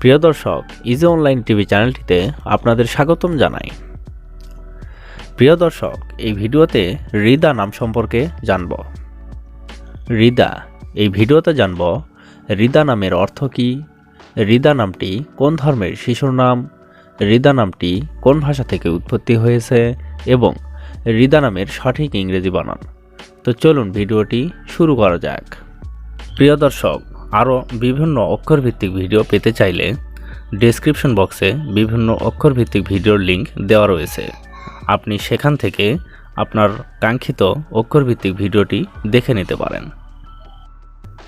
প্রিয় দর্শক easy online TV চ্যানেলটিতে আপনাদের স্বাগতম জানাই। প্রিয় দর্শক, এই ভিডিওতে রিদা নাম সম্পর্কে জানব। রিদা এই ভিডিওতে জানব রিদা নামের অর্থ কী রিদা নামটি কোন ধর্মের শিশুর নাম রিদা নামটি কোন ভাষা থেকে উৎপত্তি হয়েছে এবং রিদা নামের সঠিক ইংরেজি বানান। তো চলুন ভিডিওটি শুরু করা যাক। প্রিয় দর্শক আরও বিভিন্ন অক্ষরভিত্তিক ভিডিও পেতে চাইলে ডেসক্রিপশন বক্সে বিভিন্ন অক্ষরভিত্তিক ভিডিওর লিঙ্ক দেওয়া রয়েছে। আপনি সেখান থেকে আপনার কাঙ্ক্ষিত অক্ষরভিত্তিক ভিডিওটি দেখে নিতে পারেন।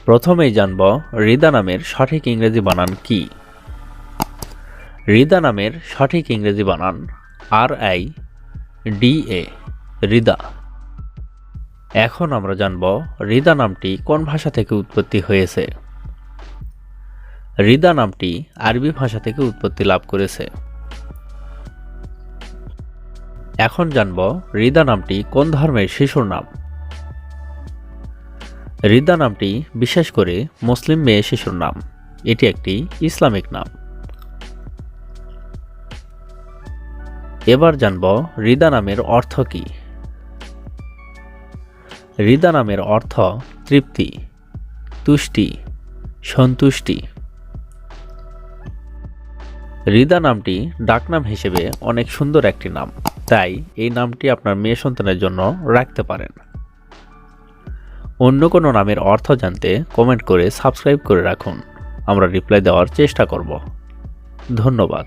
প্রথমেই জানব রিদা নামের সঠিক ইংরেজি বানান কি? রিদা নামের সঠিক ইংরেজি বানান আর আই ডি এ রিদা এখন আমরা জানব রিদা নামটি কোন ভাষা থেকে উৎপত্তি হয়েছে? রিদা নামটি আরবি ভাষা থেকে উৎপত্তি লাভ করেছে। এখন জানব রিদা নামটি কোন ধর্মের শিশুর নাম। রিদা নামটি বিশেষ করে মুসলিম মেয়ে শিশুর নাম। এটি একটি ইসলামিক নাম। এবার জানব রিদা নামের অর্থ কী। রিদা নামের অর্থ তৃপ্তি, তুষ্টি, সন্তুষ্টি। রিদা নামটি ডাকনাম হিসেবে অনেক সুন্দর একটি নাম। তাই এই নামটি আপনার মেয়ে সন্তানের জন্য রাখতে পারেন। অন্য কোনো নামের অর্থ জানতে কমেন্ট করে সাবস্ক্রাইব করে রাখুন। আমরা রিপ্লাই দেওয়ার চেষ্টা করব। ধন্যবাদ।